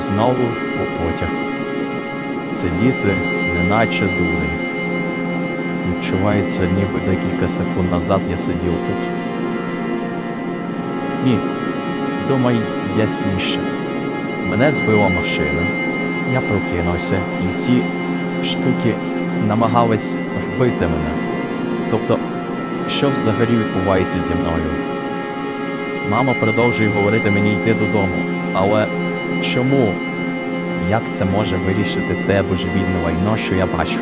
знову у потяг. Сидіти, неначе дурень. Відчувається, ніби декілька секунд назад я сидів тут. Ні, думай ясніше. Мене збила машина. Я прокинувся, і ці штуки намагались вбити мене. Тобто, що взагалі відбувається зі мною? Мама продовжує говорити мені йти додому. Але чому? Як це може вирішити те божевільне лайно, що я бачу?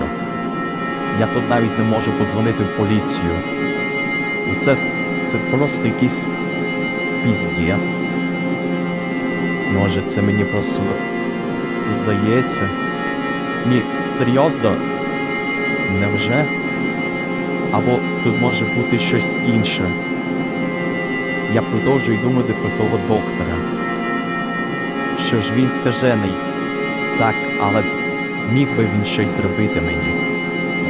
Я тут навіть не можу подзвонити в поліцію. Усе це, просто якийсь піздець. Може, це мені просто здається? Ні, серйозно? Невже? Або тут може бути щось інше. Я продовжую думати про того доктора. Що ж він скажений? Так, але міг би він щось зробити мені,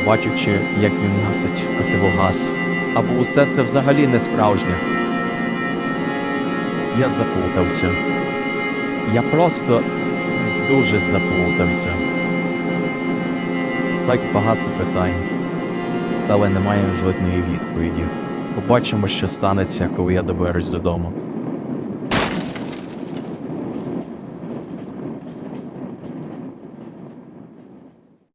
бачучи, як він носить противогаз. Або усе це взагалі не справжнє. Я заплутався. Я просто дуже заплутався. Так багато питань, але немає жодної відповіді. Побачимо, що станеться, коли я доберусь додому.